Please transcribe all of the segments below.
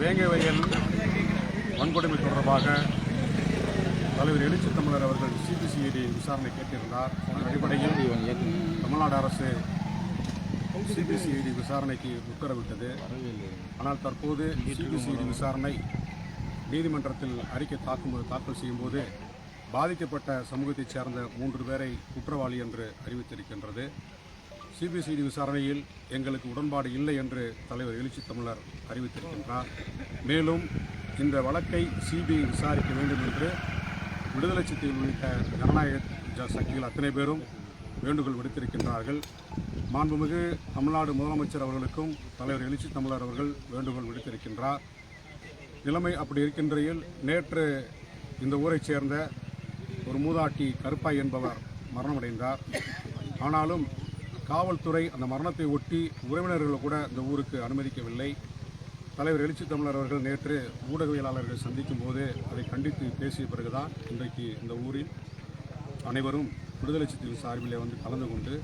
வேங்கை வயல் வன்கொடுமை தொடர்பாக தலைவர் எழுச்சி தமிழர் அவர்கள் சிபிசிஐடி விசாரணை கேட்டிருந்தார். அதன் அடிப்படையில் தமிழ்நாடு அரசு சிபிசிஐடி விசாரணைக்கு உத்தரவிட்டது. ஆனால் தற்போது சிபிசிஐடி விசாரணை நீதிமன்றத்தில் அறிக்கை தாக்கும்போது தாக்கல் செய்யும்போது பாதிக்கப்பட்ட சமூகத்தைச் சேர்ந்த மூன்று பேரை குற்றவாளி என்று அறிவித்திருக்கின்றது. சிபிசிடி விசாரணையில் எங்களுக்கு உடன்பாடு இல்லை என்று தலைவர் எழுச்சி தமிழர் அறிவித்திருக்கின்றார். மேலும் இந்த வழக்கை சிபிஐ விசாரிக்க வேண்டும் என்று விடுதலை சிறுத்தைகள் உள்ளிட்ட ஜனநாயக ஜ- சக்திகள் அத்தனை பேரும் வேண்டுகோள் விடுத்திருக்கின்றார்கள். மாண்புமிகு தமிழ்நாடு முதலமைச்சர் அவர்களுக்கும் தலைவர் எழுச்சி தமிழர் அவர்கள் வேண்டுகோள் விடுத்திருக்கின்றார். நிலைமை அப்படி இருக்கின்றையில் நேற்று இந்த ஊரைச் சேர்ந்த ஒரு மூதாட்டி கருப்பாய் என்பவர் மரணமடைந்தார். ஆனாலும் காவல்துறை அந்த மரணத்தை ஒட்டி உறவினர்கள் கூட இந்த ஊருக்கு அனுமதிக்கவில்லை. தலைவர் எழுச்சி தமிழர் அவர்கள் நேற்று ஊடகவியலாளர்கள் சந்திக்கும் போது அதை கண்டித்து பேசிய பிறகுதான் இன்றைக்கு இந்த ஊரில் அனைவரும் விடுதலை சிறுத்தைகள் சார்பிலே வந்து கலந்து கொண்டு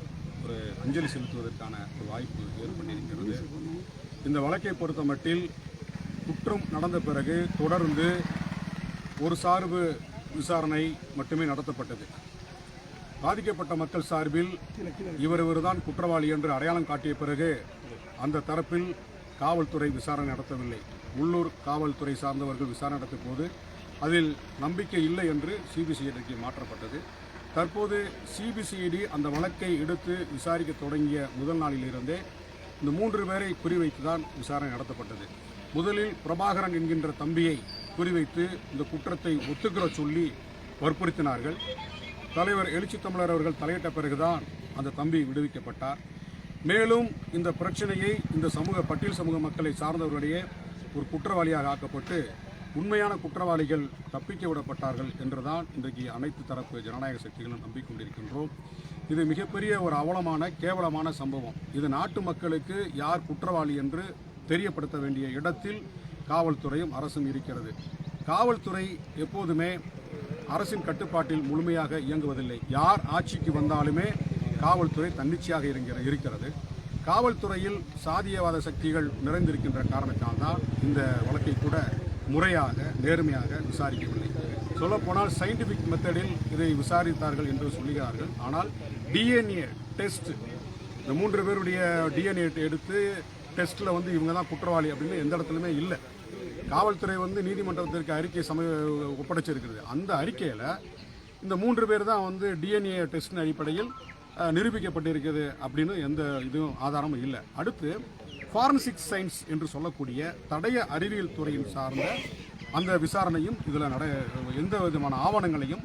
ஒரு அஞ்சலி செலுத்துவதற்கான ஒரு வாய்ப்பு ஏற்பட்டிருக்கிறது. இந்த வழக்கை பொறுத்த மட்டில் குற்றம் நடந்த பிறகு தொடர்ந்து ஒரு சார்பு விசாரணை மட்டுமே நடத்தப்பட்டது. பாதிக்கப்பட்ட மக்கள் சார்பில் இவர் இவர்தான் குற்றவாளி என்று அடையாளம் காட்டிய பிறகு அந்த தரப்பில் காவல்துறை விசாரணை நடத்தவில்லை. உள்ளூர் காவல்துறை சார்ந்தவர்கள் விசாரணை நடத்திய போது அதில் நம்பிக்கை இல்லை என்று சிபிசிஐடிக்கு மாற்றப்பட்டது. தற்போது சிபிசிஐடி அந்த வழக்கை எடுத்து விசாரிக்க தொடங்கிய முதல் நாளிலிருந்தே இந்த மூன்று பேரை குறிவைத்து தான் விசாரணை நடத்தப்பட்டது. முதலில் பிரபாகரன் என்கின்ற தம்பியை குறிவைத்து இந்த குற்றத்தை ஒத்துக்கிற சொல்லி வற்புறுத்தினார்கள். தலைவர் எழுச்சி தமிழர் அவர்கள் தலையிட்ட பிறகுதான் அந்த தம்பி விடுவிக்கப்பட்டார். மேலும் இந்த பிரச்சனையை இந்த சமூக பட்டியல் சமூக மக்களை சார்ந்தவர்களிடையே ஒரு குற்றவாளியாக ஆக்கப்பட்டு உண்மையான குற்றவாளிகள் தப்பிக்க விடப்பட்டார்கள் என்றுதான் இன்றைக்கு அனைத்து தரப்பு ஜனநாயக சக்திகளும் நம்பிக்கொண்டிருக்கின்றோம். இது மிகப்பெரிய ஒரு அவலமான கேவலமான சம்பவம். இது நாட்டு மக்களுக்கு யார் குற்றவாளி என்று தெரியப்படுத்த வேண்டிய இடத்தில் காவல்துறையும் அரசும் இருக்கிறது. காவல்துறை எப்போதுமே அரசின் கட்டுப்பாட்டில் முழுமையாக இயங்குவதில்லை. யார் ஆட்சிக்கு வந்தாலுமே காவல்துறை தன்னிச்சையாக இருங்கிற இருக்கிறது. காவல்துறையில் சாதியவாத சக்திகள் நிறைந்திருக்கின்ற காரணத்தினால்தான் இந்த வழக்கை கூட முறையாக நேர்மையாக விசாரிக்கவில்லை. சொல்லப்போனால் சயின்டிஃபிக் மெத்தடில் இதை விசாரித்தார்கள் என்று சொல்லுகிறார்கள். ஆனால் டிஎன்ஏ டெஸ்ட் இந்த மூன்று பேருடைய டிஎன்ஏ எடுத்து டெஸ்ட்டில் வந்து இவங்க தான் குற்றவாளி அப்படின்னு எந்த இடத்துலையுமே இல்லை. காவல்துறை வந்து நீதிமன்றத்திற்கு அறிக்கை சம ஒப்படைச்சிருக்கிறது. அந்த அறிக்கையில் இந்த மூன்று பேர் தான் வந்து டிஎன்ஏ டெஸ்டின் அடிப்படையில் அஹ், நிரூபிக்கப்பட்டிருக்கிறது அப்படின்னு எந்த இதுவும் ஆதாரமும் இல்லை. அடுத்து ஃபாரன்சிக் சயின்ஸ் என்று சொல்லக்கூடிய தடய அறிவியல் துறையின் சார்ந்த அந்த விசாரணையும் இதில் நட எந்த விதமான ஆவணங்களையும்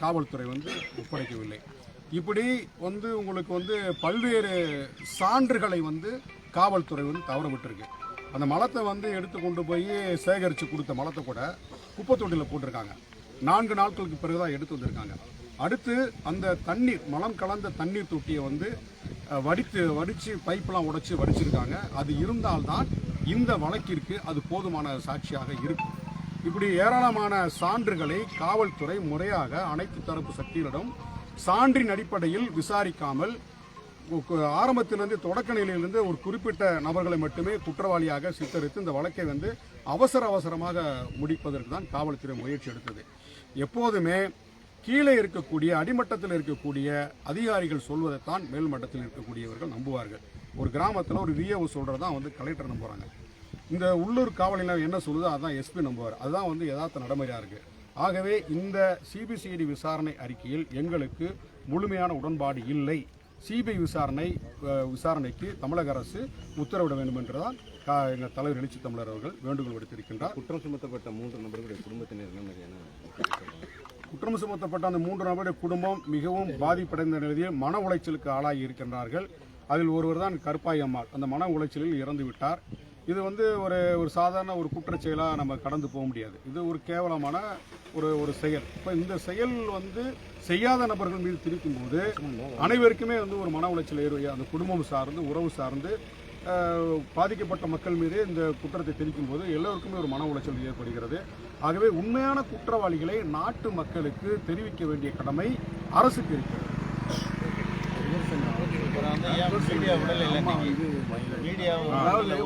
காவல்துறை வந்து ஒப்படைக்கவில்லை. இப்படி வந்து உங்களுக்கு வந்து பல்வேறு சான்றுகளை வந்து காவல்துறை வந்து தவற விட்டுருக்கு அந்த மலத்தை வந்து எடுத்து கொண்டு போய் சேகரித்து கொடுத்த மலத்தை கூட குப்பை தொட்டியில் போட்டிருக்காங்க. நான்கு நாட்களுக்கு பிறகு தான் எடுத்து வந்திருக்காங்க. அடுத்து அந்த தண்ணீர் மலம் கலந்த தண்ணீர் தொட்டியை வந்து வடித்து வடித்து பைப்பெலாம் உடைச்சி வடிச்சிருக்காங்க. அது இருந்தால்தான் இந்த வழக்கிற்கு அது போதுமான சாட்சியாக இருக்கும். இப்படி ஏராளமான சான்றுகளை காவல்துறை முறையாக அனைத்து தரப்பு சக்திகளிடம் சான்றின் அடிப்படையில் விசாரிக்காமல் ஆரம்பத்திலிருந்து தொடக்க நிலையிலிருந்து ஒரு குறிப்பிட்ட நபர்களை மட்டுமே குற்றவாளியாக சித்தரித்து இந்த வழக்கை வந்து அவசர அவசரமாக முடிப்பதற்கு தான் காவல்துறை முயற்சி எடுத்தது. எப்போதுமே கீழே இருக்கக்கூடிய அடிமட்டத்தில் இருக்கக்கூடிய அதிகாரிகள் சொல்வதைத்தான் மேல்மட்டத்தில் இருக்கக்கூடியவர்கள் நம்புவார்கள். ஒரு கிராமத்தில் ஒரு விஏஓ சொல்கிறது தான் வந்து கலெக்டர் நம்புகிறாங்க இந்த உள்ளூர் காவல் நிலையம் என்ன சொல்லுதோ அதான் எஸ்பி நம்புவார். அதுதான் வந்து யதார்த்த நடைமுறையாக இருக்குது ஆகவே இந்த சிபிசிஐடி விசாரணை அறிக்கையில் எங்களுக்கு முழுமையான உடன்பாடு இல்லை. சிபிஐ விசாரணை விசாரணைக்கு தமிழக அரசு உத்தரவிட வேண்டும் என்றுதான் கா- எங்கள் தலைவர் எழுச்சி தமிழர் அவர்கள் வேண்டுகோள் விடுத்திருக்கின்றார். குற்றம் சுமத்தப்பட்ட மூன்று நபர்களுடைய குடும்பத்தினர் என்ன மாதிரியான குற்றம் சுமத்தப்பட்ட அந்த மூன்று நபருடைய குடும்பம் மிகவும் பாதிப்படைந்த நிலையில் மன உளைச்சலுக்கு ஆளாகி இருக்கின்றார்கள். அதில் ஒருவர் தான் கருப்பாய் அம்மாள். அந்த மன உளைச்சலில் இறந்து விட்டார். இது வந்து ஒரு ஒரு சாதாரண ஒரு குற்றச் செயலாக நம்ம கடந்து போக முடியாது. இது ஒரு கேவலமான ஒரு ஒரு செயல். இப்போ இந்த செயல் வந்து செய்யாத நபர்கள் மீது திரிக்கும் போது அனைவருக்குமே வந்து ஒரு மன உளைச்சல் ஏறி அந்த குடும்பம் சார்ந்து உறவு சார்ந்து பாதிக்கப்பட்ட மக்கள் மீது இந்த குற்றத்தை திணிக்கும் போது எல்லோருக்குமே ஒரு மன உளைச்சல் ஏற்படுகிறது. ஆகவே உண்மையான குற்றவாளிகளை நாட்டு மக்களுக்கு தெரிவிக்க வேண்டிய கடமை அரசுக்கு இருக்கிறது.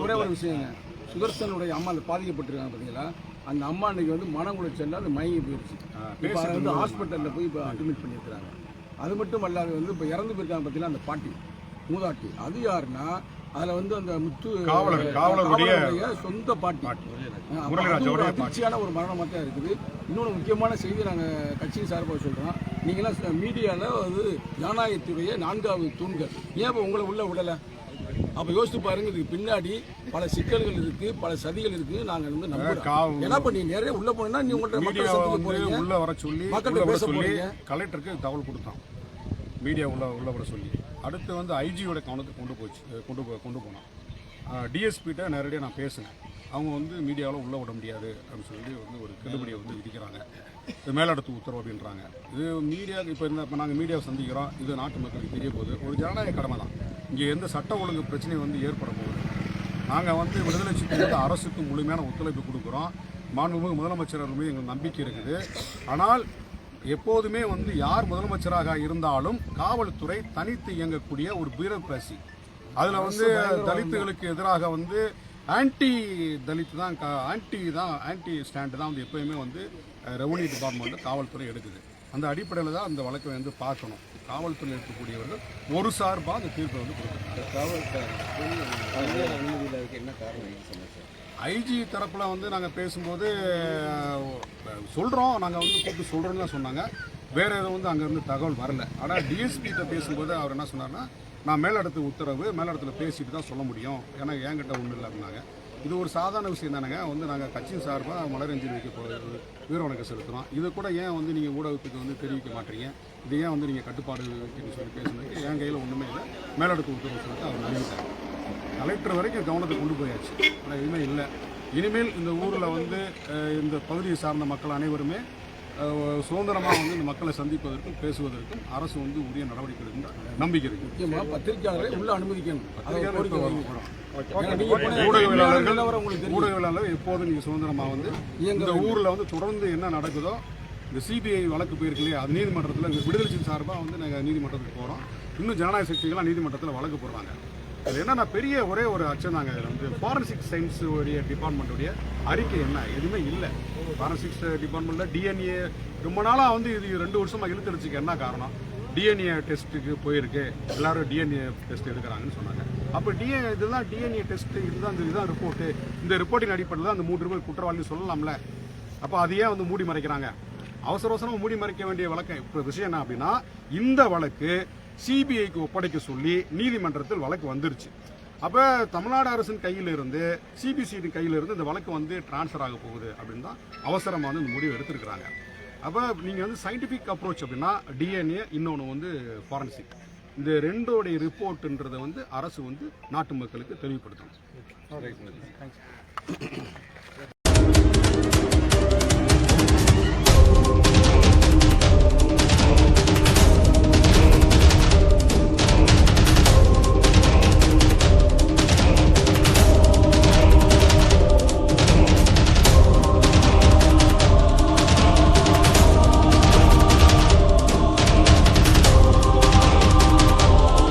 ஒரே ஒரு விஷயங்க. சுதர்சனுடைய அம்மா பாதிக்கப்பட்டிருக்காங்க பார்த்தீங்களா அந்த அம்மா இன்னைக்கு வந்து மனம் உளைச்சல்ல அந்த மயங்கி போயிடுச்சு. இப்போ அதை வந்து ஹாஸ்பிட்டலில் போய் இப்போ அட்மிட் பண்ணியிருக்கிறாங்க. அது மட்டும் அல்லாது வந்து இப்போ இறந்து போயிருக்காங்க பார்த்தீங்களா அந்த பாட்டி மூதாட்டி. அது யாருன்னா அதில் வந்து அந்த முத்து காவலர், காவலருடைய சொந்த பாட்டி. அதிர்ச்சியான ஒரு மரணமாக தான் இருக்குது. இன்னொன்று முக்கியமான செய்தி நாங்கள் கட்சியின் சார்பாக சொல்கிறோம் நீங்களாம் மீடியாவில் வந்து ஜனநாயகத்துடைய நான்காவது தூண்கள். ஏன் இப்போ உங்களை உள்ள விடலை? அப்போ யோசித்து பாருங்க இதுக்கு பின்னாடி பல சிக்கல்கள் இருக்கு பல சதிகள் இருக்கு நாங்கள் வந்து நம்புறோம். என்ன பண்ணி நிறைய உள்ள போனீங்கன்னா நீ உங்கள்ட்ட மக்கள் போறீங்க. உள்ள வர சொல்லி மக்கள்கிட்ட பேச சொல்லி. கலெக்டருக்கு தகவல் கொடுத்தோம் மீடியா உள்ள உள்ள வர சொல்லி. அடுத்து வந்து ஐஜியோட கவனத்துக்கு கொண்டு போச்சு கொண்டு போ கொண்டு போனோம் டிஎஸ்பிகிட்ட நேரடியாக நான் பேசினேன். அவங்க வந்து மீடியாவில் உள்ள விட முடியாது அப்படின்னு சொல்லி வந்து ஒரு கெடுபடியை வந்து விதிக்கிறாங்க. இது மேலடுத்து உத்தரவு அப்படின்றாங்க. இது மீடியா இப்போ இந்த இப்போ நாங்கள் மீடியாவை சந்திக்கிறோம். இது நாட்டு மக்களுக்கு தெரிய போகுது. ஒரு ஜனநாயக கடமை தான் இங்கே எந்த சட்ட ஒழுங்கு பிரச்சனையும் வந்து ஏற்பட போகுது. நாங்கள் வந்து விடுதலை சிறுத்தைகள் அரசுக்கு முழுமையான ஒத்துழைப்பு கொடுக்குறோம். மாண்புமிகு முதலமைச்சர் மீது எங்களுக்கு நம்பிக்கை இருக்குது. ஆனால் எப்போதுமே வந்து யார் முதலமைச்சராக இருந்தாலும் காவல்துறை தனித்து இயங்கக்கூடிய ஒரு பியூரோக்ரசி அதில் வந்து தலித்துகளுக்கு எதிராக வந்து ஆன்டி தலித் தான் ஆன்டி தான் ஆன்டி ஸ்டாண்டு தான் வந்து எப்பயுமே வந்து ரெவன்யூ டிபார்ட்மெண்ட் காவல்துறை எடுக்குது. அந்த அடிப்படையில் தான் அந்த வழக்கை வந்து பார்க்கணும். காவல்துறை இருக்கக்கூடியவர்கள் ஒரு சார்பாக அந்த தீர்ப்பை வந்து கொடுக்குறாங்க என்ன காரணம் ஐஜி தரப்பில் வந்து நாங்கள் பேசும்போது சொல்கிறோம் நாங்கள் வந்து கூப்பிட்டு சொல்கிறோன்னு தான் சொன்னாங்க. வேறு எதுவும் வந்து அங்கேருந்து தகவல் வரல. ஆனால் டிஎஸ்பிகிட்ட பேசும்போது அவர் என்ன சொன்னார்னா நான் மேலிடத்து உத்தரவு மேலிடத்தில் பேசிட்டு தான் சொல்ல முடியும். ஏன்னா என்கிட்ட ஒன்றும் இல்லை அப்படின்னாங்க இது ஒரு சாதாரண விஷயம் தானேங்க. வந்து நாங்கள் கட்சியின் சார்பாக மலரஞ்சலி வைக்க போகிறது வீர வணக்கம் செலுத்துகிறோம் இதை கூட ஏன் வந்து நீங்கள் ஊடகத்துக்கு வந்து தெரிவிக்க மாட்டீங்க? இது ஏன் வந்து நீங்கள் கட்டுப்பாடு வைக்கணும்னு சொல்லி பேசுனதுக்கு என் கையில் ஒன்றுமே இல்லை. மேலடுக்கு உத்தரவு சொல்லிட்டு அவர் நம்பிட்டார் கலெக்டர் வரைக்கும் கவனத்தை கொண்டு போயாச்சு. ஆனால் எதுவுமே இல்லை. இனிமேல் இந்த ஊரில் வந்து இந்த பகுதியை சார்ந்த மக்கள் அனைவருமே சுதந்திரமாக வந்து இந்த மக்களை சந்திப்பதற்கும் பேசுவதற்கும் அரசு வந்து உரிய நடவடிக்கை எடுக்கும் நம்பிக்கை இருக்கு. முக்கியமாக பத்திரிகையாளரை உள்ள அனுமதிக்கணும். ஊடகவியலாளர்கள். ஊடகவியலாளர் எப்போதும் நீங்கள் சுதந்திரமாக வந்து இந்த ஊரில் வந்து தொடர்ந்து என்ன நடக்குதோ இந்த சிபிஐ வழக்கு போயிருக்கு இல்லையா அது நீதிமன்றத்தில் இந்த விடுதலை சார்பாக வந்து நாங்கள் நீதிமன்றத்துக்கு போகிறோம் இன்னும் ஜனநாயக சக்திகள்லாம் நீதிமன்றத்தில் வழக்கு போடுறாங்க அது என்னன்னா பெரிய ஒரே ஒரு அச்சம் நாங்கள் இதில் வந்து ஃபாரன்சிக் சயின்ஸ் உடைய டிபார்ட்மெண்ட்டுடைய அறிக்கை என்ன? எதுவுமே இல்லை. ஃபாரன்சிக்ஸ் டிபார்ட்மெண்ட்டில் டிஎன்ஏ ரொம்ப நாளாக வந்து இது ரெண்டு வருஷமாக இழுத்துடுச்சுக்கு என்ன காரணம்? டிஎன்ஏ டெஸ்ட்டுக்கு போயிருக்கு. எல்லாரும் டிஎன்ஏ டெஸ்ட் எடுக்கிறாங்கன்னு சொன்னாங்க. அப்போ டிஎ இதுதான் டிஎன்ஏ டெஸ்ட் இதுதான் இந்த இதுதான் ரிப்போர்ட்டு இந்த ரிப்போர்ட்டின் அடிப்படையில் தான் அந்த மூன்று பேர் குற்றவாளின்னு சொல்லலாம்ல. அப்போ அது ஏன் வந்து மூடி மறைக்கிறாங்க? அவசர அவசரமாக மூடி மறைக்க வேண்டிய வழக்கு. இப்போ விஷயம் என்ன அப்படின்னா இந்த வழக்கு சிபிஐக்கு ஒப்படைக்க சொல்லி நீதிமன்றத்தில் வழக்கு வந்துருச்சு. அப்போ தமிழ்நாடு அரசின் கையில் இருந்து சிபிசிடி கையில் இருந்து இந்த வழக்கு வந்து டிரான்ஸ்ஃபர் ஆக போகுது அப்படின்னு தான் அவசரமாக வந்து இந்த முடிவு எடுத்திருக்கிறாங்க. அப்போ நீங்கள் வந்து சயின்டிஃபிக் அப்ரோச் அப்படின்னா டிஎன்ஏ இன்னொன்று வந்து ஃபாரன்சிக் இந்த ரெண்டோடைய ரிப்போர்ட்டுன்றதை வந்து அரசு வந்து நாட்டு மக்களுக்கு தெளிவுபடுத்தணும்.